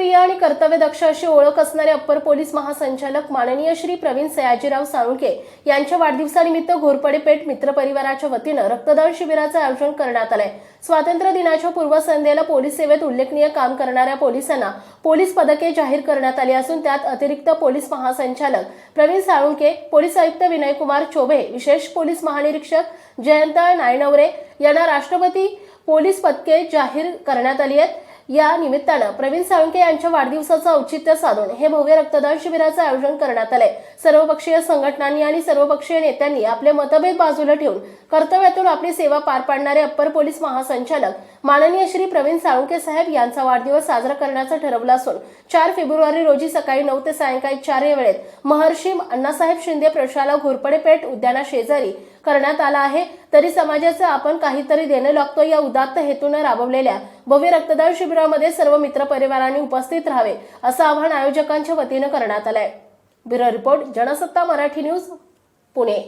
कर्तव्यप्रिय आणि कर्तव्यदक्ष अशी ओळख असणारे अप्पर पोलीस महासंचालक माननीय श्री प्रवीण सयाजीराव साळुंके यांच्या वाढदिवसानिमित्त घोरपडे पेठ मित्रपरिवाराच्या वतीनं रक्तदान शिबिराचं आयोजन करण्यात आलंय. स्वातंत्र्य दिनाच्या पूर्वसंध्येला पोलीस सेवेत उल्लेखनीय काम करणाऱ्या पोलिसांना पोलीस पदके जाहीर करण्यात आली असून त्यात अतिरिक्त पोलीस महासंचालक प्रवीण साळुंके पोलीस आयुक्त विनयकुमार चोबे विशेष पोलीस महानिरीक्षक जयंत नायनवरे यांना राष्ट्रपती पोलीस पदके जाहीर करण्यात आली आहेत. या निमित्तानं प्रवीण साळुंके यांच्या वाढदिवसाचं औचित्य साधून हे भव्य रक्तदान शिबिराचं आयोजन करण्यात आलंय. सर्वपक्षीय संघटनांनी आणि सर्वपक्षीय नेत्यांनी आपले मतभेद बाजूला ठेवून कर्तव्यातून आपली सेवा पार पाडणारे अप्पर पोलीस महासंचालक माननीय श्री प्रवीण साळुंके साहेब यांचा वाढदिवस साजरा करण्याचं ठरवलं असून चार फेब्रुवारी रोजी सकाळी नऊ ते सायंकाळी चार या वेळेत महर्षी अण्णासाहेब शिंदे प्रशाला घोरपडे पेठ उद्याना शेजारी करण्यात आला आहे. तरी समाजाचं आपण काहीतरी देणं लागतो. या उदात्त हेतूनं राबवलेल्या भव्य रक्तदान शिबिरामध्ये सर्व मित्रपरिवारांनी उपस्थित राहावे असं आवाहन आयोजकांच्या वतीनं करण्यात आलंय. Bureau report Jansatta Marathi news Pune.